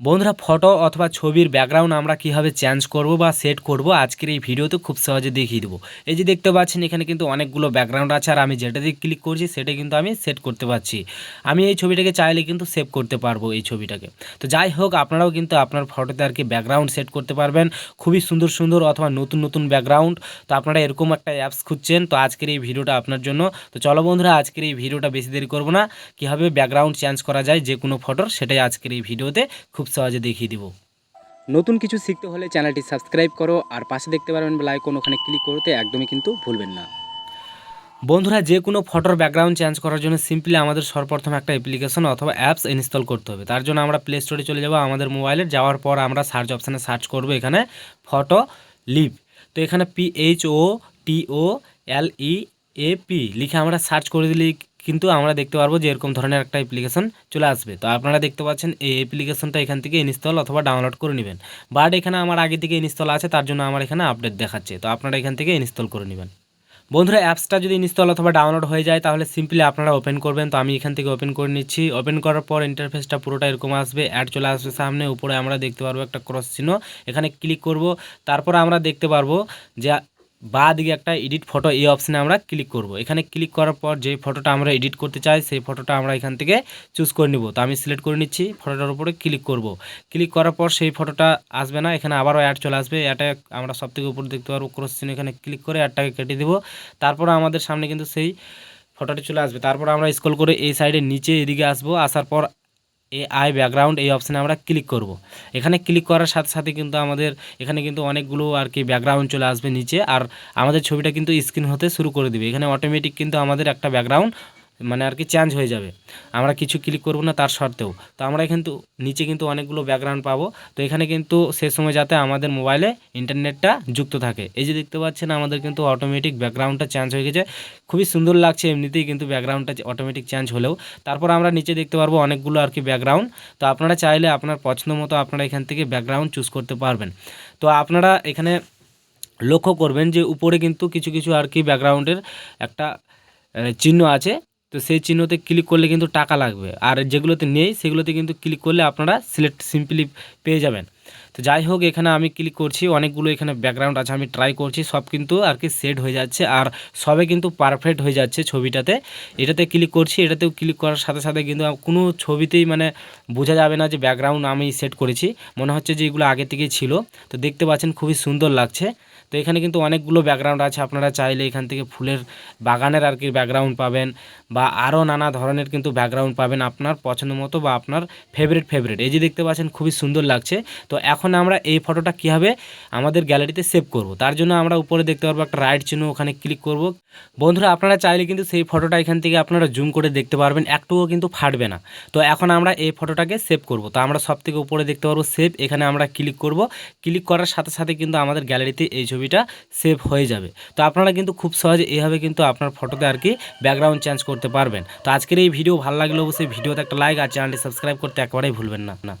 বন্ধুরা ফটো অথবা ছবির ব্যাকগ্রাউন্ড আমরা কীভাবে চেঞ্জ করব বা সেট করব আজকের এই ভিডিওতে খুব সহজে দেখিয়ে দেবো। এই যে দেখতে পাচ্ছেন, এখানে কিন্তু অনেকগুলো ব্যাকগ্রাউন্ড আছে আর আমি যেটাতে ক্লিক করছি সেটা কিন্তু আমি সেট করতে পারছি। আমি এই ছবিটাকে চাইলে কিন্তু সেভ করতে পারব এই ছবিটাকে। তো যাই হোক, আপনারাও কিন্তু আপনার ফটোতে আর কি ব্যাকগ্রাউন্ড সেট করতে পারবেন। খুবই সুন্দর সুন্দর অথবা নতুন নতুন ব্যাকগ্রাউন্ড তো আপনারা এরকম একটা অ্যাপস খুঁজছেন, তো আজকের এই ভিডিওটা আপনার জন্য। তো চলো বন্ধুরা, আজকের এই ভিডিওটা বেশি দেরি করব না। কীভাবে ব্যাকগ্রাউন্ড চেঞ্জ করা যায় যে কোনো ফটোর সেটাই আজকের এই ভিডিওতে খুব সহজে দেখিয়ে দিব। নতুন কিছু শিখতে হলে চ্যানেলটি সাবস্ক্রাইব করো আর পাশে দেখতে পারবেন বেল আইকন ওখানে ক্লিক করতে একদমই কিন্তু ভুলবেন না। বন্ধুরা যে কোনো ফটোর ব্যাকগ্রাউন্ড চেঞ্জ করার জন্য সিম্পলি আমাদের সর্বপ্রথম একটা অ্যাপ্লিকেশন অথবা অ্যাপস ইনস্টল করতে হবে। তার জন্য আমরা প্লে স্টোরে চলে যাব আমাদের মোবাইলে যাওয়ার পর আমরা সার্চ অপশানে সার্চ করব এখানে ফটো লিভ তো এখানে pH O T O L E A P লিখে আমরা সার্চ করে দিলে কিন্তু আমরা দেখতে পারব যে এরকম ধরনের একটা অ্যাপ্লিকেশন চলে আসবে। তো আপনারা দেখতে পাচ্ছেন এই অ্যাপ্লিকেশনটা এখান থেকে ইনস্টল অথবা ডাউনলোড করে নেবেন। বাট এখানে আমার আগে থেকে ইনস্টল আছে, তার জন্য আমার এখানে আপডেট দেখাচ্ছে। তো আপনারা এখান থেকে ইনস্টল করে নেবেন। বন্ধুরা অ্যাপসটা যদি ইনস্টল অথবা ডাউনলোড হয়ে যায়, তাহলে সিম্পলি আপনারা ওপেন করবেন। তো আমি এখান থেকে ওপেন করে নিচ্ছি। ওপেন করার পর ইন্টারফেসটা পুরোটা এরকম আসবে। অ্যাড চলে আসবে সামনে। উপরে আমরা দেখতে পারব একটা ক্রস চিহ্ন। এখানে ক্লিক করব। তারপর আমরা দেখতে পারব যে বা দিকে একটা এডিট ফটো এই অপশানে আমরা ক্লিক করব। এখানে ক্লিক করার পর যে ফটোটা আমরা এডিট করতে চাই, সেই ফটোটা আমরা এখান থেকে চুজ করে নিব। তো আমি সিলেক্ট করে নিচ্ছি ফটোটার উপরে ক্লিক করব। ক্লিক করার পর সেই ফটোটা আসবে না, এখানে আবারও অ্যাড চলে আসবে। অ্যাডটা আমরা সব থেকে উপরে দেখতে পারব ক্রস চিহ্ন এখানে ক্লিক করে অ্যাডটাকে কেটে দেবো। তারপর আমাদের সামনে কিন্তু সেই ফটোটি চলে আসবে। তারপর আমরা স্ক্রল করে এই সাইডে নিচে এদিকে আসব। আসার পর এ আই ব্যাকগ্রাউন্ড এই অপশানে আমরা ক্লিক করব। এখানে ক্লিক করার সাথে সাথে কিন্তু আমাদের এখানে কিন্তু অনেকগুলো আর কি ব্যাকগ্রাউন্ড চলে আসবে নিচে আর আমাদের ছবিটা কিন্তু স্ক্রিন হতে শুরু করে দিবে এখানে অটোমেটিক কিন্তু আমাদের একটা ব্যাকগ্রাউন্ড মানে আর কি চেঞ্জ হয়ে যাবে। আমরা কিছু ক্লিক করব না তার সত্ত্বেও। তো আমরা কিন্তু নিচে কিন্তু অনেকগুলো ব্যাকগ্রাউন্ড পাবো। তো এখানে কিন্তু সে সময় যাতে আমাদের মোবাইলে ইন্টারনেটটা যুক্ত থাকে। এই যে দেখতে পাচ্ছেন আমাদের কিন্তু অটোমেটিক ব্যাকগ্রাউন্ডটা চেঞ্জ হয়ে গেছে। খুবই সুন্দর লাগছে এমনিতেই কিন্তু ব্যাকগ্রাউন্ডটা অটোমেটিক চেঞ্জ হলেও। তারপর আমরা নিচে দেখতে পারব অনেকগুলো আর কি ব্যাকগ্রাউন্ড তো আপনারা চাইলে আপনার পছন্দ মতো আপনারা এখান থেকে ব্যাকগ্রাউন্ড চুজ করতে পারবেন। তো আপনারা এখানে লক্ষ্য করবেন যে উপরে কিন্তু কিছু কিছু আর কি ব্যাকগ্রাউন্ডের একটা চিহ্ন আছে। তো সেই চিহ্নতে ক্লিক করলে কিন্তু টাকা লাগবে। আর যেগুলোতে নেই, সেগুলোতে কিন্তু ক্লিক করলে আপনারা সিলেক্ট সিম্পলি পেয়ে যাবেন। তো যাই হোক, এখানে আমি ক্লিক করছি, অনেকগুলো এখানে ব্যাকগ্রাউন্ড আছে, আমি ট্রাই করছি, সব কিন্তু আর কি সেট হয়ে যাচ্ছে আর সবে কিন্তু পারফেক্ট হয়ে যাচ্ছে ছবিটাতে। এটাতে ক্লিক করছি, এটাতেও ক্লিক করার সাথে সাথে কিন্তু কোনো ছবিতেই মানে বোঝা যাবে না যে ব্যাকগ্রাউন্ড আমি সেট করেছি। মনে হচ্ছে যে এগুলো আগে থেকেই ছিল। তো দেখতে পাচ্ছেন খুবই সুন্দর লাগছে। তো এখানে কিন্তু অনেকগুলো ব্যাকগ্রাউন্ড আছে, আপনারা চাইলে এখান থেকে ফুলের বাগানের আর কি ব্যাকগ্রাউন্ড পাবেন বা আরও নানা ধরনের কিন্তু ব্যাকগ্রাউন্ড পাবেন আপনার পছন্দ মতো বা আপনার ফেভারিট ফেভারিট এই যে দেখতে পাচ্ছেন খুবই সুন্দর লাগছে। তো এখন আমরা এই ফটোটা কীভাবে আমাদের গ্যালারিতে সেভ করব? তার জন্য আমরা উপরে দেখতে পারব একটা রাইট চিহ্ন, ওখানে ক্লিক করব। বন্ধুরা, আপনারা চাইলে কিন্তু সেই ফটোটা এখান থেকে আপনারা জুম করে দেখতে পারবেন, একটুও কিন্তু ফাটবে না। তো এখন আমরা এই ফটোটাকে সেভ করব। তো আমরা সব থেকে উপরে দেখতে পারব সেভ এখানে আমরা ক্লিক করব। ক্লিক করার সাথে সাথে কিন্তু আমাদের গ্যালারিতে এই ছবিটা সেভ হয়ে যাবে। তো আপনারা কিন্তু খুব সহজে এইভাবে কিন্তু আপনার ফটোতে আর কি ব্যাকগ্রাউন্ড চেঞ্জ করতে পারবেন। তো আজকের এই ভিডিও ভালো লাগলে অবশ্যই ভিডিওতে একটা লাইক আর চ্যানেলটি সাবস্ক্রাইব করতে একেবারেই ভুলবেন না না।